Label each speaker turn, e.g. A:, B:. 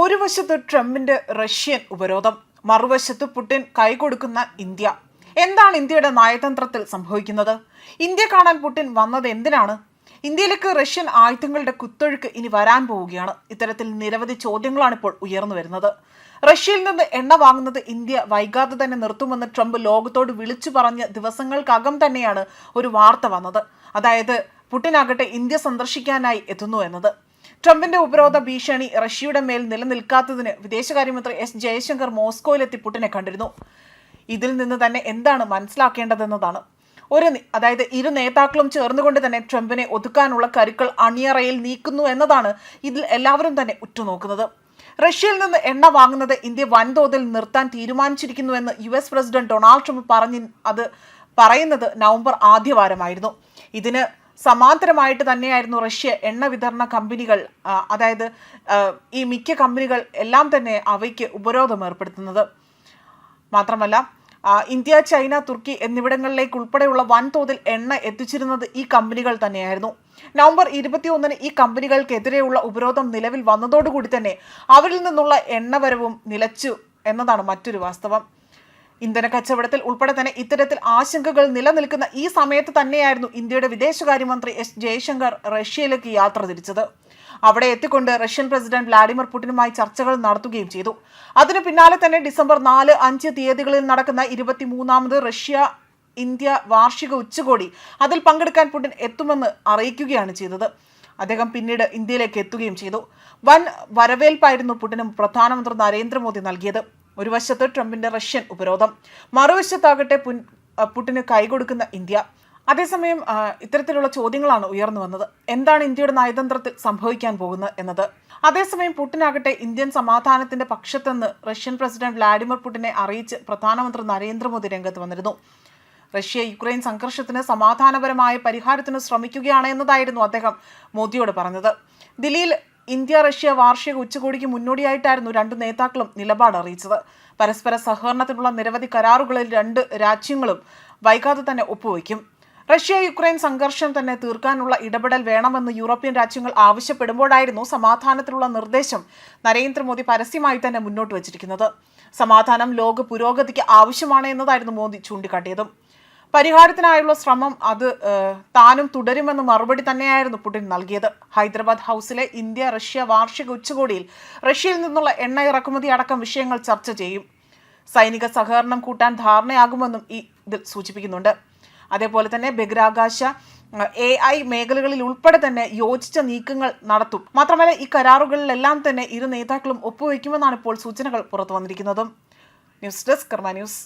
A: ഒരു വശത്ത് ട്രംപിന്റെ റഷ്യൻ ഉപരോധം മറുവശത്ത് പുടിൻ കൈകൊടുക്കുന്ന ഇന്ത്യ. എന്താണ് ഇന്ത്യയുടെ നയതന്ത്രത്തിൽ സംഭവിക്കുന്നത്? ഇന്ത്യ കാണാൻ പുടിൻ വന്നത് എന്തിനാണ്? ഇന്ത്യയിലേക്ക് റഷ്യൻ ആയുധങ്ങളുടെ കുത്തൊഴുക്ക് ഇനി വരാൻ പോവുകയാണ്. ഇത്തരത്തിൽ നിരവധി ചോദ്യങ്ങളാണ് ഇപ്പോൾ ഉയർന്നു വരുന്നത്. റഷ്യയിൽ നിന്ന് എണ്ണ വാങ്ങുന്നത് ഇന്ത്യ വൈകാതെ തന്നെ നിർത്തുമെന്ന് ട്രംപ് ലോകത്തോട് വിളിച്ചു പറഞ്ഞ ദിവസങ്ങൾക്കകം തന്നെയാണ് ഒരു വാർത്ത വന്നത്. അതായത് പുടിനാകട്ടെ ഇന്ത്യ സന്ദർശിക്കാനായി എത്തുന്നു എന്നത്. ട്രംപിന്റെ ഉപരോധ ഭീഷണി റഷ്യയുടെ മേൽ നിലനിൽക്കാത്തതിന് വിദേശകാര്യമന്ത്രി എസ് ജയശങ്കർ മോസ്കോയിലെത്തി പുടിനെ കണ്ടിരുന്നു. ഇതിൽ നിന്ന് തന്നെ എന്താണ് മനസ്സിലാക്കേണ്ടതെന്നതാണ്. ഒരു അതായത് ഇരു നേതാക്കളും ചേർന്നുകൊണ്ട് തന്നെ ട്രംപിനെ ഒതുക്കാനുള്ള കരുക്കൾ അണിയറയിൽ നീക്കുന്നു എന്നതാണ് ഇതിൽ എല്ലാവരും തന്നെ ഉറ്റുനോക്കുന്നത്. റഷ്യയിൽ നിന്ന് എണ്ണ വാങ്ങുന്നത് ഇന്ത്യ വൻതോതിൽ നിർത്താൻ തീരുമാനിച്ചിരിക്കുന്നുവെന്ന് U S president Donald Trump പറഞ്ഞ് അത് പറയുന്നത് നവംബർ ആദ്യവാരമായിരുന്നു. ഇതിന് സമാന്തരമായിട്ട് തന്നെയായിരുന്നു റഷ്യ എണ്ണ വിതരണ കമ്പനികൾ അതായത് ഈ മിക്ക കമ്പനികൾ എല്ലാം തന്നെ അവയ്ക്ക് ഉപരോധം ഏർപ്പെടുത്തുന്നത്. മാത്രമല്ല ഇന്ത്യ ചൈന തുർക്കി എന്നിവിടങ്ങളിലേക്ക് ഉൾപ്പെടെയുള്ള വൻതോതിൽ എണ്ണ എത്തിച്ചിരുന്നത് ഈ കമ്പനികൾ തന്നെയായിരുന്നു. നവംബർ ഇരുപത്തിയൊന്നിന് ഈ കമ്പനികൾക്കെതിരെയുള്ള ഉപരോധം നിലവിൽ വന്നതോടുകൂടി തന്നെ അവരിൽ നിന്നുള്ള എണ്ണവരവും നിലച്ചു എന്നതാണ് മറ്റൊരു വാസ്തവം. ഇന്ധന കച്ചവടത്തിൽ ഉൾപ്പെടെ തന്നെ ഇത്തരത്തിൽ ആശങ്കകൾ നിലനിൽക്കുന്ന ഈ സമയത്ത് തന്നെയായിരുന്നു ഇന്ത്യയുടെ വിദേശകാര്യമന്ത്രി എസ് ജയശങ്കർ റഷ്യയിലേക്ക് യാത്ര തിരിച്ചത്. അവിടെ എത്തിക്കൊണ്ട് റഷ്യൻ പ്രസിഡന്റ് വ്ളാഡിമിർ പുടിനുമായി ചർച്ചകൾ നടത്തുകയും ചെയ്തു. അതിനു പിന്നാലെ തന്നെ ഡിസംബർ നാല് അഞ്ച് തീയതികളിൽ നടക്കുന്ന ഇരുപത്തിമൂന്നാമത് റഷ്യ ഇന്ത്യ വാർഷിക ഉച്ചകോടി അതിൽ പങ്കെടുക്കാൻ പുടിൻ എത്തുമെന്ന് അറിയിക്കുകയാണ് ചെയ്തത്. അദ്ദേഹം പിന്നീട് ഇന്ത്യയിലേക്ക് എത്തുകയും ചെയ്തു. വൻ വരവേൽപ്പായിരുന്നു പുടിനും പ്രധാനമന്ത്രി നരേന്ദ്രമോദി നൽകിയത്. ഒരു വശത്ത് ട്രംപിന്റെ റഷ്യൻ ഉപരോധം മറുവശത്താകട്ടെ പുൻ- പുടിന് കൈകൊടുക്കുന്ന ഇന്ത്യ. അതേസമയം ഇത്തരത്തിലുള്ള ചോദ്യങ്ങളാണ് ഉയർന്നു വന്നത്. എന്താണ് ഇന്ത്യയുടെ നയതന്ത്രത്തിൽ സംഭവിക്കാൻ പോകുന്നത് എന്നത്? അതേസമയം പുടിനാകട്ടെ ഇന്ത്യൻ സമാധാനത്തിന്റെ പക്ഷത്തെന്ന് റഷ്യൻ പ്രസിഡന്റ് വ്ളാഡിമിർ പുടിനെ അറിയിച്ച് പ്രധാനമന്ത്രി നരേന്ദ്രമോദി രംഗത്ത് വന്നിരുന്നു. റഷ്യ യുക്രൈൻ സംഘർഷത്തിന് സമാധാനപരമായ പരിഹാരത്തിന് ശ്രമിക്കുകയാണ് എന്നതായിരുന്നു അദ്ദേഹം മോദിയോട് പറഞ്ഞത്. ദില്ലിയിൽ ഇന്ത്യ റഷ്യ വാർഷിക ഉച്ചകോടിക്ക് മുന്നോടിയായിട്ടായിരുന്നു രണ്ട് നേതാക്കളും നിലപാട് അറിയിച്ചത്. പരസ്പര സഹകരണത്തിനുള്ള നിരവധി കരാറുകളിൽ രണ്ട് രാജ്യങ്ങളും വൈകാതെ തന്നെ ഒപ്പുവയ്ക്കും റഷ്യ യുക്രൈൻ സംഘർഷം തന്നെ തീർക്കാനുള്ള ഇടപെടൽ വേണമെന്ന് യൂറോപ്യൻ രാജ്യങ്ങൾ ആവശ്യപ്പെടുമ്പോഴായിരുന്നു സമാധാനത്തിനുള്ള നിർദ്ദേശം നരേന്ദ്രമോദി പരസ്യമായി തന്നെ മുന്നോട്ട് വച്ചിരിക്കുന്നത്. സമാധാനം ലോക പുരോഗതിക്ക് ആവശ്യമാണ് എന്നതായിരുന്നു മോദി ചൂണ്ടിക്കാട്ടിയതും. പരിഹാരത്തിനായുള്ള ശ്രമം അത് താനും തുടരുമെന്ന് മറുപടി തന്നെയായിരുന്നു പുടിൻ നൽകിയത്. ഹൈദരാബാദ് ഹൗസിലെ ഇന്ത്യ റഷ്യ വാർഷിക ഉച്ചകോടിയിൽ റഷ്യയിൽ നിന്നുള്ള എണ്ണ ഇറക്കുമതി അടക്കം വിഷയങ്ങൾ ചർച്ച ചെയ്യും. സൈനിക സഹകരണം കൂട്ടാൻ ധാരണയാകുമെന്നും ഈ ഇതിൽ സൂചിപ്പിക്കുന്നുണ്ട്. അതേപോലെ തന്നെ ബഹിരാകാശ എ ഐ മേഖലകളിൽ ഉൾപ്പെടെ തന്നെ യോജിച്ച നീക്കങ്ങൾ നടത്തും. മാത്രമല്ല ഈ കരാറുകളിലെല്ലാം തന്നെ ഇരു നേതാക്കളും ഒപ്പുവയ്ക്കുമെന്നാണ് ഇപ്പോൾ സൂചനകൾ പുറത്തു വന്നിരിക്കുന്നതും ന്യൂസ് ഡെസ്ക് കർമ്മ ന്യൂസ്.